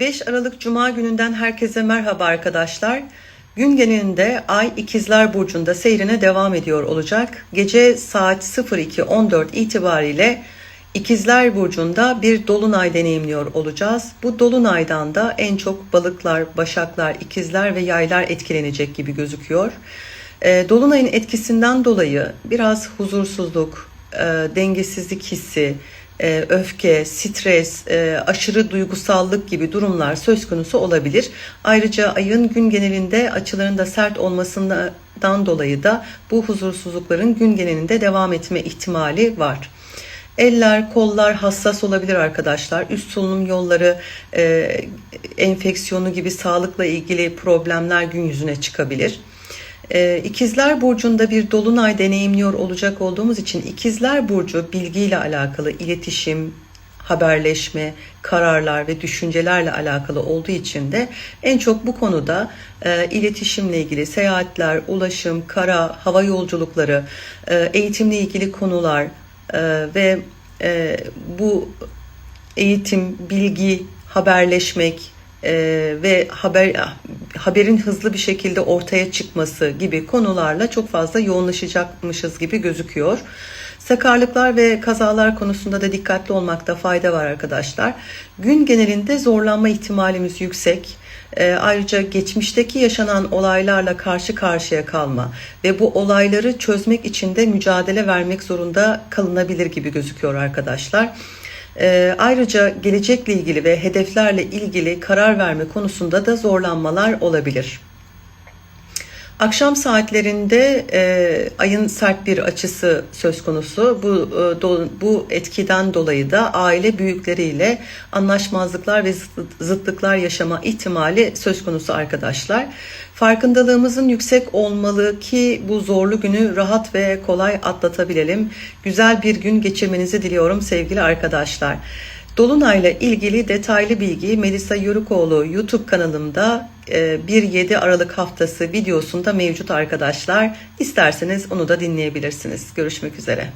5 Aralık Cuma gününden herkese merhaba arkadaşlar. Gün genelinde Ay İkizler Burcu'nda seyrine devam ediyor olacak. Gece saat 02.14 itibariyle İkizler Burcu'nda bir dolunay deneyimliyor olacağız. Bu dolunaydan da en çok balıklar, başaklar, ikizler ve yaylar etkilenecek gibi gözüküyor. E, Dolunayın etkisinden dolayı biraz huzursuzluk, e, dengesizlik hissi, e, öfke, stres, e, aşırı duygusallık gibi durumlar söz konusu olabilir. Ayrıca ayın gün genelinde açılarında sert olmasından dolayı da bu huzursuzlukların gün genelinde devam etme ihtimali var. Eller, kollar hassas olabilir arkadaşlar. Üst solunum yolları e, enfeksiyonu gibi sağlıkla ilgili problemler gün yüzüne çıkabilir. Ee, İkizler Burcu'nda bir dolunay deneyimliyor olacak olduğumuz için İkizler Burcu bilgiyle alakalı iletişim, haberleşme, kararlar ve düşüncelerle alakalı olduğu için de en çok bu konuda e, iletişimle ilgili seyahatler, ulaşım, kara, hava yolculukları, e, eğitimle ilgili konular e, ve e, bu eğitim, bilgi, haberleşmek, e, ve haber haberin hızlı bir şekilde ortaya çıkması gibi konularla çok fazla yoğunlaşacakmışız gibi gözüküyor. Sakarlıklar ve kazalar konusunda da dikkatli olmakta fayda var arkadaşlar. Gün genelinde zorlanma ihtimalimiz yüksek. E, ayrıca geçmişteki yaşanan olaylarla karşı karşıya kalma ve bu olayları çözmek için de mücadele vermek zorunda kalınabilir gibi gözüküyor arkadaşlar. E, ayrıca gelecekle ilgili ve hedeflerle ilgili karar verme konusunda da zorlanmalar olabilir. Akşam saatlerinde e, ayın sert bir açısı söz konusu. Bu e, do, bu etkiden dolayı da aile büyükleriyle anlaşmazlıklar ve zıtlıklar yaşama ihtimali söz konusu arkadaşlar. Farkındalığımızın yüksek olmalı ki bu zorlu günü rahat ve kolay atlatabilelim. Güzel bir gün geçirmenizi diliyorum sevgili arkadaşlar. Dolunay'la ilgili detaylı bilgi Melisa Yörükoğlu YouTube kanalımda 1-7 Aralık haftası videosunda mevcut arkadaşlar. İsterseniz onu da dinleyebilirsiniz. Görüşmek üzere.